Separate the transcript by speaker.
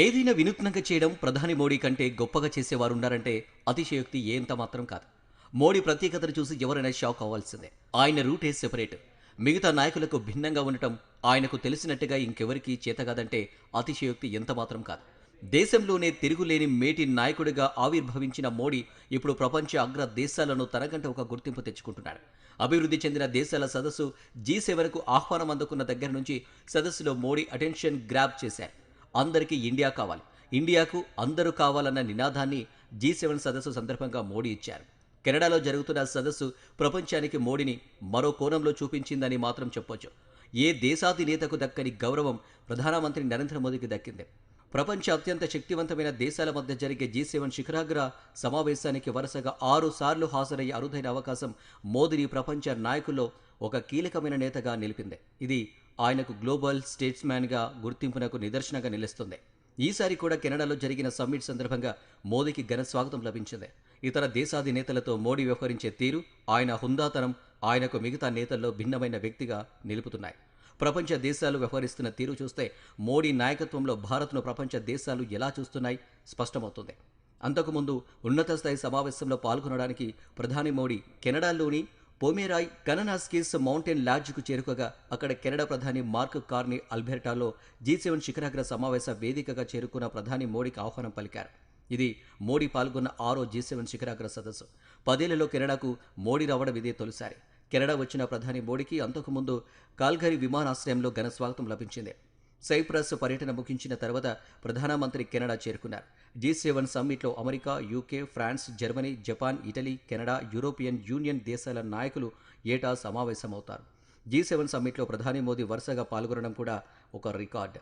Speaker 1: ఏదైనా వినూత్నంగా చేయడం ప్రధాని మోడీ కంటే గొప్పగా చేసేవారున్నారంటే అతిశయోక్తి ఏంత మాత్రం కాదు. మోడీ ప్రత్యేకతను చూసి ఎవరైనా షాక్ అవ్వాల్సిందే. ఆయన రూటే సెపరేట్. మిగతా నాయకులకు భిన్నంగా ఉండటం ఆయనకు తెలిసినట్టుగా ఇంకెవరికీ చేతగాదంటే అతిశయోక్తి ఎంత మాత్రం కాదు. దేశంలోనే తిరుగులేని మేటి నాయకుడిగా ఆవిర్భవించిన మోడీ ఇప్పుడు ప్రపంచ అగ్ర దేశాలను తనకంటే ఒక గుర్తింపు తెచ్చుకుంటున్నాడు. అభివృద్ధి చెందిన దేశాల సదస్సు జీ సెవెన్కు ఆహ్వానం అందుకున్న దగ్గర నుంచి సదస్సులో మోడీ అటెన్షన్ గ్రాప్ చేశారు. అందరికీ ఇండియా కావాలి. ఇండియాకు అందరూ కావాలన్న నినాదాన్ని జీ సెవెన్ సదస్సు సందర్భంగా మోడీ ఇచ్చారు. కెనడాలో జరుగుతున్న సదస్సు ప్రపంచానికి మోడీని మరో కోణంలో చూపించిందని మాత్రం చెప్పొచ్చు. ఏ దేశాధినేతకు దక్కని గౌరవం ప్రధానమంత్రి నరేంద్ర మోదీకి దక్కింది. ప్రపంచ అత్యంత శక్తివంతమైన దేశాల మధ్య జరిగే జీ సెవెన్ శిఖరాగ్ర సమావేశానికి వరుసగా ఆరు సార్లు హాజరయ్యే అరుదైన అవకాశం మోదీని ప్రపంచ నాయకుల్లో ఒక కీలకమైన నేతగా నిలిపింది. ఇది ఆయనకు గ్లోబల్ స్టేట్స్మ్యాన్గా గుర్తింపునకు నిదర్శనంగా నిలుస్తుంది. ఈసారి కూడా కెనడాలో జరిగిన సమ్మిట్ సందర్భంగా మోదీకి ఘన స్వాగతం లభించింది. ఇతర దేశాధినేతలతో మోడీ వ్యవహరించే తీరు ఆయన హుందాతనం ఆయనకు మిగతా నేతల్లో భిన్నమైన వ్యక్తిగా నిలుపుతున్నాయి. ప్రపంచ దేశాలు వ్యవహరిస్తున్న తీరు చూస్తే మోడీ నాయకత్వంలో భారత్ను ప్రపంచ దేశాలు ఎలా చూస్తున్నాయి స్పష్టమవుతుంది. అంతకుముందు ఉన్నత స్థాయి సమావేశంలో పాల్గొనడానికి ప్రధాని మోడీ కెనడాలోని పోమేరాయ్ కననాస్కిస్ మౌంటైన్ లాడ్జ్కు చేరుకోగా అక్కడ కెనడా ప్రధాని మార్క్ కార్ని అల్బెర్టాలో జీ సెవెన్ శిఖరాగ్ర సమావేశ వేదికగా చేరుకున్న ప్రధాని మోడీకి ఆహ్వానం పలికారు. ఇది మోడీ పాల్గొన్న ఆరో జీ సెవెన్ శిఖరాగ్ర సదస్సు. పదేళ్ళలో కెనడాకు మోడీ రావడం ఇదే తొలిసారి. కెనడా వచ్చిన ప్రధాని మోడీకి అంతకుముందు కాల్గరి విమానాశ్రయంలో ఘన స్వాగతం లభించింది. సైప్రస్ పర్యటన ముగించిన తర్వాత ప్రధానమంత్రి కెనడా చేరుకున్నారు. G seven సమ్మిట్లో America UK France Germany Japan Italy Canada European Union దేశాల నాయకులు ఏటా సమావేశమవుతారు. జీ సెవెన్ సమ్మిట్లో ప్రధాని మోదీ వరుసగా పాల్గొనడం కూడా ఒక రికార్డ్.